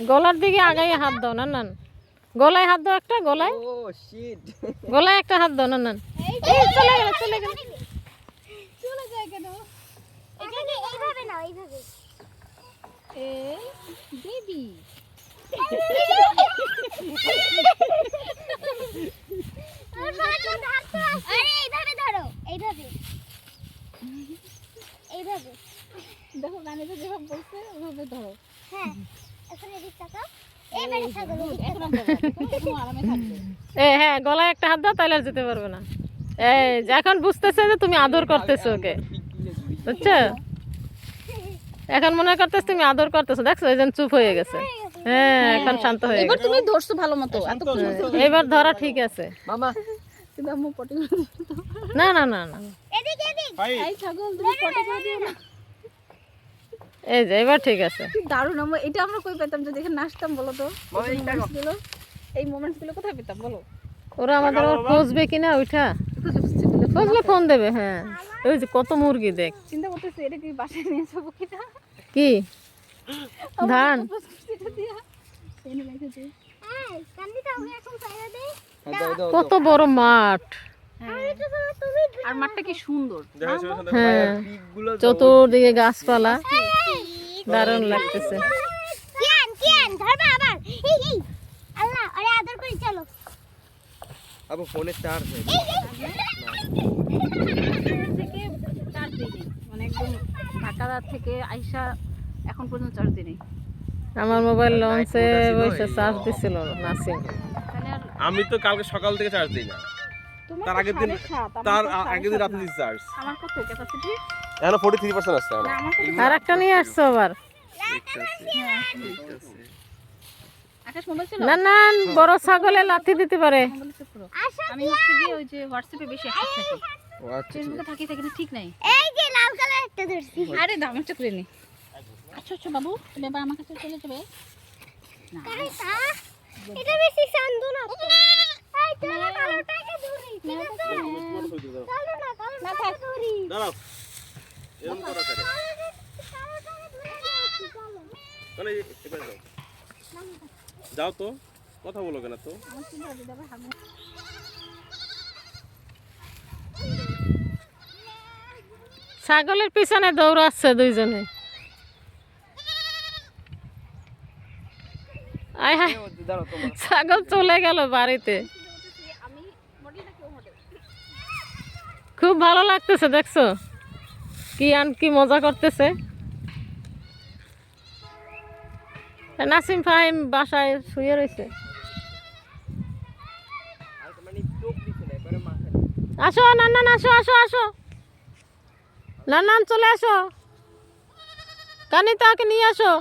গলার দিকে আগাই হাত দাও না নান গলায় হাত দাও একটা গলায়। ও শিট গলায় একটা হাত দাও না নান এই চলে গেল চলে গেল। চলে যায় কেন? এখানে এইভাবে না এইভাবে। এই বেবি আরে এইভাবে ধরো এইভাবে এইভাবে দেখো ম্যানেজার যেভাবে বলছে ওভাবে ধরো হ্যাঁ এখন এদিক তাকাও এইবারে ছাগল এদিক এখন আমরা যাব, তুমি আরামে থাকবে এ হ্যাঁ গলায় একটা হাত দাও তাহলে আর যেতে পারবে না। এই যে এখন বুঝতেছে যে তুমি আদর করতেছো ওকে। বুঝছ? এখন মনে করতেছ তুমি আদর করতেছো। দেখছ এই জন্য চুপ হয়ে গেছে। হ্যাঁ এখন শান্ত হয়ে এবার গেছে। তুমি ধরছো ভালো মতো এবার ধরা ঠিক আছে। মামা। কিন্তু আম্মু পটি না না না না। এদিক এদিক। এই ছাগল তুমি পটি করে দিও না। এই যে এবার ঠিক আছে। কি দারুণ আম্মু এটা আমরা কই পেতাম যদি এখানে নাচতাম বলো তো? এই মোমেন্টসগুলো কোথায় পেতাম বলো? ওরা আমাদের আবার খুঁজবে কিনা ওইটা? খুঁজে খুঁজে খুঁজলে ফোন দেবে হ্যাঁ। ওই যে কত মুরগি দেখ। চিন্তা করতেছি এটা কি বাসায় নিয়ে যাব কিনা? কি? ধান? আমি হ্যাঁ, কত বড় মাঠ। আমি তুমি আর মাঠটা কি সুন্দর। হ্যাঁ। চতুর্দিকে গাছপালা। দারুণ লাগতেছে। কিয়ান কিয়ান ধরবা আবার। এই এই। আল্লাহ আরে আদর করে চলো। আবু ফোনে চার্জ এই থেকে চার্জ দিই। মানে একদম ঢাকা থেকে আইসা এখন পর্যন্ত চার্জ দিই আমার মোবাইল লঞ্চে বসে চার্জ দিছিল নাসিম। আমি তো কালকে সকাল থেকে চার্জ দিই না। তার আগের দিন তার আগের দিন রাতে চার্জ আমার কত ক্যাপাসিটি এখন ফোর্টি থ্রি পার্সেন্ট আসছে না আর একটা নিয়ে আসছো আবার? না না বড় ছাগলে লাথি দিতে পারে। আমি হচ্ছে গিয়ে ওই যে হোয়াটসঅ্যাপে বেশি অ্যাক্টিভ থাকি। ও আচ্ছা ফেসবুকে থাকি থাকি ঠিক নাই। এই যে লাল কালার একটা ধরছি। আরে দাম একটা করে নি। আচ্ছা আচ্ছা বাবু তুমি এবার আমার কাছে চলে যাবে। না। এটা বেশি শান্ত না। তো এই চলো কালোটাকে ধরি ঠিক আছে? চলো না কালোটাকে ধরি। দাঁড়াও। এরকম করা মানে যাও। তো, কথা বলো কেন তো? ছাগলের পিছনে দৌড়াচ্ছে দুইজনে। ছাগল চলে গেল বাড়িতে। খুব ভালো লাগতেছে, দেখছ? কি আন কি মজা করতেছে? নাসিম ফাহিম বাসায় শুয়ে রয়েছে আসো নান্নান আসো আসো আসো। নান্নান চলে আসো। কানিতাকে নিয়ে আসো।